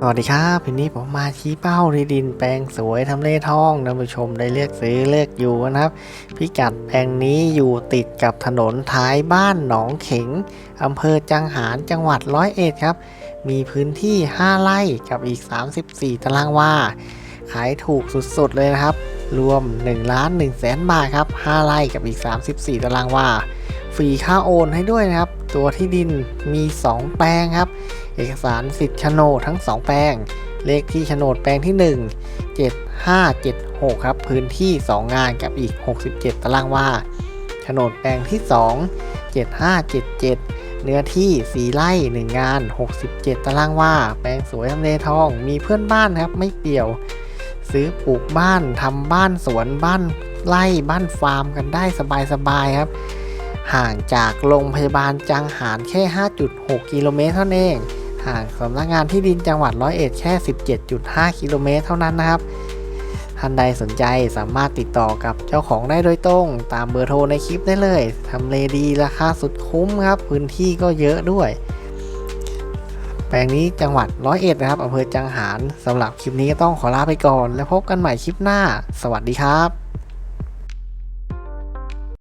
สวัสดีครับวันนี้ผมมาชี้เป้าที่ดินแปลงสวยทำเลทองท่านผู้ชมได้เลือกซื้อเลือกอยู่นะครับ พิกัดแปลงนี้อยู่ติดกับถนนท้ายบ้านหนองเข็งอำเภอจังหารจังหวัดร้อยเอ็ดครับ มีพื้นที่ 5 ไร่กับอีก 34 ตารางวาขายถูกสุดๆเลยนะครับ รวม1ล้าน1แสนบาทครับ 5 ไร่กับอีก 34 ตารางวาฟรีค่าโอนให้ด้วยนะครับ ตัวที่ดินมี 2 แปลงครับ เอกสารสิทธิ์โฉนดทั้ง 2 แปลง เลขที่โฉนดแปลงที่ 1 7576 ครับ พื้นที่ 2 งานกับอีก 67 ตารางวาโฉนดแปลงที่ 2 7577 เนื้อที่ 4 ไร่ 1 งาน 67 ตารางวาแปลงสวยทำเลทอง มีเพื่อนบ้านครับ ไม่เปี่ยว ซื้อปลูกบ้านทำบ้านสวนบ้านไร่บ้านฟาร์มกันได้สบายๆครับ ห่างจากโรงพยาบาลจังหารแค่ 5.6 กิโลเมตรเท่านั้นเอง ห่างสำนักงานที่ดินจังหวัดร้อยเอ็ดแค่ 17.5 กิโลเมตรเท่านั้นนะครับ ท่านใดสนใจสามารถติดต่อกับเจ้าของได้โดยตรง ตามเบอร์โทรในคลิปได้เลย ทำเลดีราคาสุดคุ้มครับ พื้นที่ก็เยอะด้วย แปลงนี้จังหวัดร้อยเอ็ดนะครับอำเภอจังหารสำหรับคลิปนี้ก็ต้องขอลาไปก่อน แล้วพบกันใหม่คลิปหน้า สวัสดีครับ